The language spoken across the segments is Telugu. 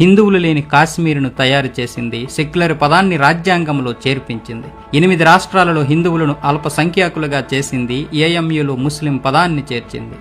హిందువులు లేని కాశ్మీరును తయారు చేసింది సెక్యులర్ పదాన్ని రాజ్యాంగంలో చేర్పించింది. ఎనిమిది రాష్ట్రాలలో హిందువులను అల్పసంఖ్యాకులుగా చేసింది ఏఎంయులో ముస్లిం పదాన్ని చేర్చింది.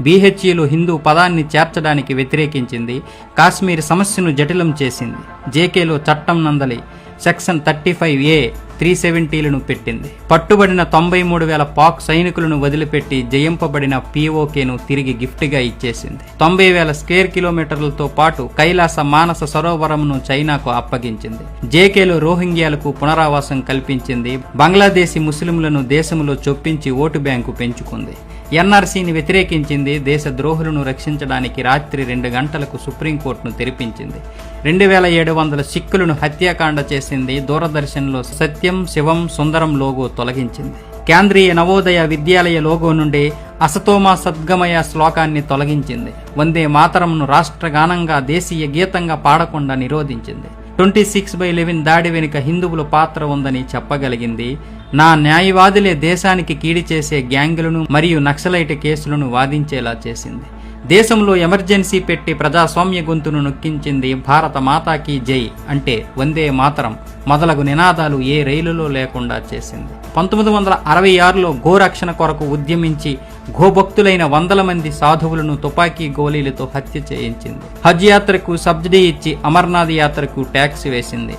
బీహెచ్ఈలో హిందూ పదాన్ని చేర్చడానికి వ్యతిరేకించింది. కాశ్మీర్ సమస్యను జటిలం చేసింది. జేకేలో చట్టం నందలి. Section thirty five A three సెవెంటీలను పెట్టింది. పట్టుబడిన తొంభై మూడు వేల పాక్ సైనికులను వదిలిపెట్టి జయింపబడిన పీఓకేను తిరిగి గిఫ్ట్గా ఇచ్చేసింది. తొంభై వేల స్క్వేర్ కిలోమీటర్లతో పాటు కైలాస మానస సరోవరంను చైనాకు అప్పగించింది. జేకేలో రోహింగ్యాలకు పునరావాసం కల్పించింది. బంగ్లాదేశీ ముస్లింలను దేశంలో చొప్పించి ఓటు బ్యాంకు పెంచుకుంది. ఎన్ఆర్సీని వ్యతిరేకించింది. దేశ ద్రోహులను రక్షించడానికి రాత్రి రెండు గంటలకు సుప్రీంకోర్టును తెరిపించింది. రెండు వేల ఏడు వందల సిక్కులను హత్యాకాండ చేసింది. దూరదర్శన్లో సత్య శివం సుందరం లోగో తొలగించింది. కేంద్రీయ నవోదయ విద్యాలయ లోగో నుండి అసతోమా సద్గమయ శ్లోకాన్ని తొలగించింది. వందే మాతరంను రాష్ట్రగానంగా దేశీయ గీతంగా పాడకుండా నిరోధించింది. ట్వంటీ సిక్స్ బై లెవెన్ దాడి వెనుక హిందువుల పాత్ర ఉందని చెప్పగలిగింది. నా న్యాయవాదులే దేశానికి కీడి చేసే గ్యాంగులను మరియు నక్సలైట్ కేసులను వాదించేలా చేసింది. దేశంలో ఎమర్జెన్సీ పెట్టి ప్రజాస్వామ్య గొంతును నొక్కించింది భారత మాతాకి జై అంటే వందే మాతరం. మొదలగు నినాదాలు ఏ రైలులో లేకుండా చేసింది. పంతొమ్మిది వందల అరవై ఆరులో గోరక్షణ కొరకు ఉద్యమించి గోభక్తులైన వందల మంది సాధువులను తుపాకీ గోళీలతో హత్య చేయించింది. హజ్ యాత్రకు సబ్సిడీ ఇచ్చి అమర్నాథ్ యాత్రకు ట్యాక్స్ వేసింది.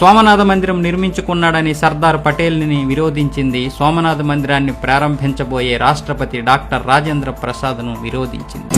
సోమనాథ మందిరం నిర్మించుకున్నాడని సర్దార్ పటేల్ని విరోధించింది. సోమనాథ మందిరాన్ని ప్రారంభించబోయే రాష్ట్రపతి డాక్టర్ రాజేంద్ర ప్రసాద్ను విరోధించింది.